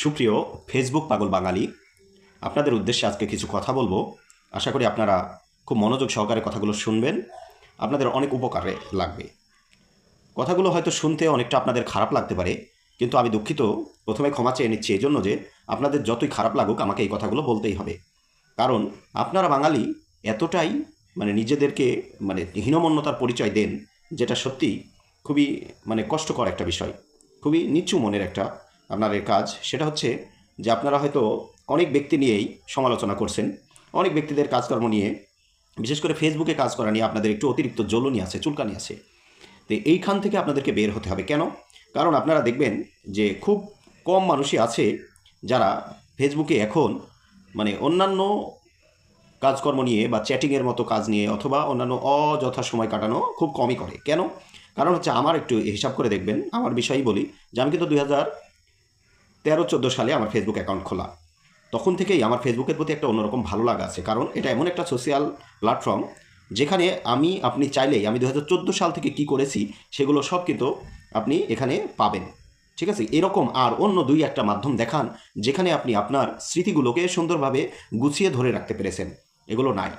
সুপ্রিয় ফেসবুক পাগল বাঙালি, আপনাদের উদ্দেশ্যে আজকে কিছু কথা বলব। আশা করি আপনারা খুব মনোযোগ সহকারে কথাগুলো শুনবেন। আপনাদের অনেক উপকারে লাগবে। কথাগুলো হয়তো শুনতে অনেকটা আপনাদের খারাপ লাগতে পারে, কিন্তু আমি দুঃখিত। প্রথমে ক্ষমা চেয়ে নিচ্ছি এই জন্য যে আপনাদের যতই খারাপ লাগুক, আমাকে এই কথাগুলো বলতেই হবে। কারণ আপনারা বাঙালি এতটাই মানে নিজেদেরকে মানে হীনমন্যতার পরিচয় দেন, যেটা সত্যি খুবই মানে কষ্টকর একটা বিষয়। খুবই নিচু মনের একটা আপনাদের কাজ, সেটা হচ্ছে যে আপনারা হয়তো অনেক ব্যক্তি নিয়েই সমালোচনা করছেন, অনেক ব্যক্তিদের কাজকর্ম নিয়ে, বিশেষ করে ফেসবুকে কাজ করা নিয়ে আপনাদের একটু অতিরিক্ত জ্বলনি আছে, চুলকানি আছে। তো এইখান থেকে আপনাদেরকে বের হতে হবে। কেন? কারণ আপনারা দেখবেন যে খুব কম মানুষই আছে যারা ফেসবুকে এখন মানে অন্যান্য কাজকর্ম নিয়ে বা চ্যাটিংয়ের মতো কাজ নিয়ে অথবা অন্যান্য অযথা সময় কাটানো খুব কমই করে। কেন? কারণ হচ্ছে আমার একটু হিসাব করে দেখবেন, আমার বিষয়ই বলি। যে আমি কিন্তু দুই হাজার তেরো চোদ্দ সালে আমার ফেসবুক অ্যাকাউন্ট খোলা। তখন থেকেই আমার ফেসবুকের প্রতি একটা অন্যরকম ভালো লাগা আছে। কারণ এটা এমন একটা সোশ্যাল প্ল্যাটফর্ম যেখানে আমি, আপনি চাইলেই, আমি দু হাজার চোদ্দ সাল থেকে কি করেছি, সেগুলো সব কিন্তু আপনি এখানে পাবেন। ঠিক আছে? এরকম আর অন্য দুই একটা মাধ্যম দেখান, যেখানে আপনি আপনার স্মৃতিগুলোকে সুন্দরভাবে গুছিয়ে ধরে রাখতে পেরেছেন। এগুলো নাই।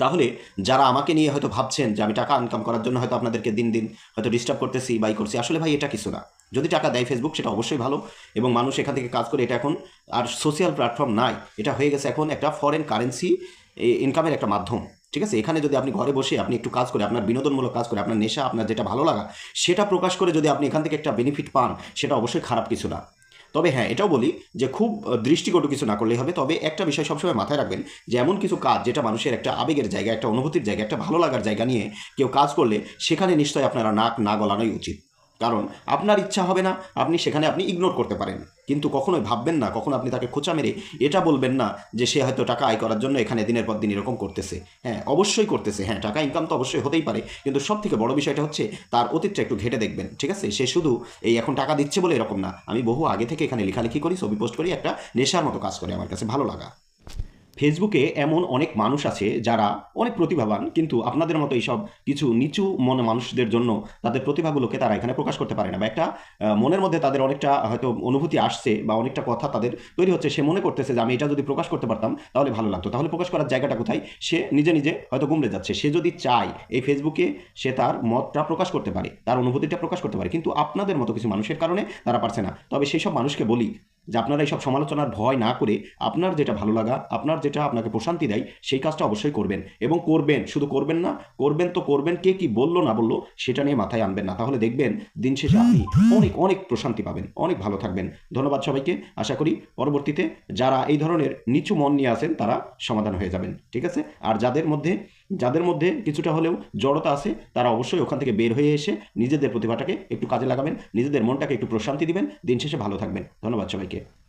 তাহলে যারা আমাকে নিয়ে হয়তো ভাবছেন যে আমি টাকা ইনকাম করার জন্য হয়তো আপনাদেরকে দিন দিন হয়তো ডিস্টার্ব করতেছি বাই করছি, আসলে ভাই এটা কিছু না। যদি টাকা দেয় ফেসবুক সেটা অবশ্যই ভালো এবং মানুষ এখান থেকে কাজ করে এটা এখন, আর সোশ্যাল প্ল্যাটফর্ম নাই, এটা হয়ে গেছে এখন একটা ফরেন কারেন্সি ইনকামের একটা মাধ্যম, ঠিক আছে? এখানে যদি আপনি ঘরে বসে আপনি একটু কাজ করে, আপনার বিনোদনমূলক কাজ করে, আপনার নেশা, আপনার যেটা ভালো লাগা, সেটা প্রকাশ করে যদি আপনি এখান থেকে একটা বেনিফিট পান, সেটা অবশ্যই খারাপ কিছু না। তবে হ্যাঁ এটাও বলি যে খুব দৃষ্টিকটু কিছু না করলেই হবে। তবে একটা বিষয় সবসময় মাথায় রাখবেন যে এমন কিছু কাজ যেটা মানুষের একটা আবেগের জায়গা, একটা অনুভূতির জায়গা, একটা ভালো লাগার জায়গা নিয়ে কেউ কাজ করলে সেখানে নিশ্চয়ই আপনারা নাক না গলানোই উচিত। কারণ আপনার ইচ্ছা হবে না, আপনি সেখানে আপনি ইগনোর করতে পারেন। কিন্তু কখনোই ভাববেন না, কখনো আপনি তাকে খোঁচা মেরে এটা বলবেন না যে সে হয়তো টাকা আয় করার জন্য এখানে দিনের পর দিন এরকম করতেছে। হ্যাঁ অবশ্যই করতেছে। হ্যাঁ টাকা ইনকাম তো অবশ্যই হতেই পারে। কিন্তু সব থেকে বড় বিষয়টা হচ্ছে তার অতীতটা একটু ঘেটে দেখবেন, ঠিক আছে? সে শুধু এই এখন টাকা দিচ্ছে বলে এরকম না। আমি বহু আগে থেকে এখানে লেখালেখি করি, ছবি পোস্ট করি, একটা নেশার মতো কাজ করে আমার কাছে, ভালো লাগা। ফেসবুকে এমন অনেক মানুষ আছে যারা অনেক প্রতিভাবান, কিন্তু আপনাদের মতো এইসব কিছু নিচু মনে মানুষদের জন্য তাদের প্রতিভাগুলোকে তারা এখানে প্রকাশ করতে পারে না বা একটা মনের মধ্যে তাদের অনেকটা হয়তো অনুভূতি আসছে বা অনেকটা কথা তাদের তৈরি হচ্ছে, সে মনে করতেছে যে আমি এটা যদি প্রকাশ করতে পারতাম তাহলে ভালো লাগতো। তাহলে প্রকাশ করার জায়গাটা কোথায়? সে নিজে নিজে হয়তো গুমড়ে যাচ্ছে। সে যদি চায় এই ফেসবুকে সে তার মতটা প্রকাশ করতে পারে, তার অনুভূতিটা প্রকাশ করতে পারে, কিন্তু আপনাদের মতো কিছু মানুষের কারণে তারা পারছে না। তবে সেই সব মানুষকে বলি যে আপনারা এইসব সমালোচনার ভয় না করে আপনার যেটা ভালো লাগা, আপনার যেটা আপনাকে প্রশান্তি দেয়, সেই কাজটা অবশ্যই করবেন। এবং করবেন, শুধু করবেন না, করবেন তো করবেন, কে কি বলল না বলল, সেটা নিয়ে মাথায় আনবেন না। তাহলে দেখবেন দিন শেষে আপনি অনেক অনেক প্রশান্তি পাবেন, অনেক ভালো থাকবেন। ধন্যবাদ সবাইকে। আশা করি পরবর্তীতে যারা এই ধরনের নিচু মন নিয়ে আছেন, তারা সমাধান হয়ে যাবেন। ঠিক আছে? আর যাদের মধ্যে যাদের মধ্যে কিছুটা হলেও জড়তা আছে, তারা অবশ্যই ওখান থেকে বের হয়ে এসে নিজেদের প্রতিভাটাকে একটু কাজে লাগাবেন, নিজেদের মনটাকে একটু প্রশান্তি দিবেন। দিন শেষে ভালো থাকবেন। ধন্যবাদ সবাইকে।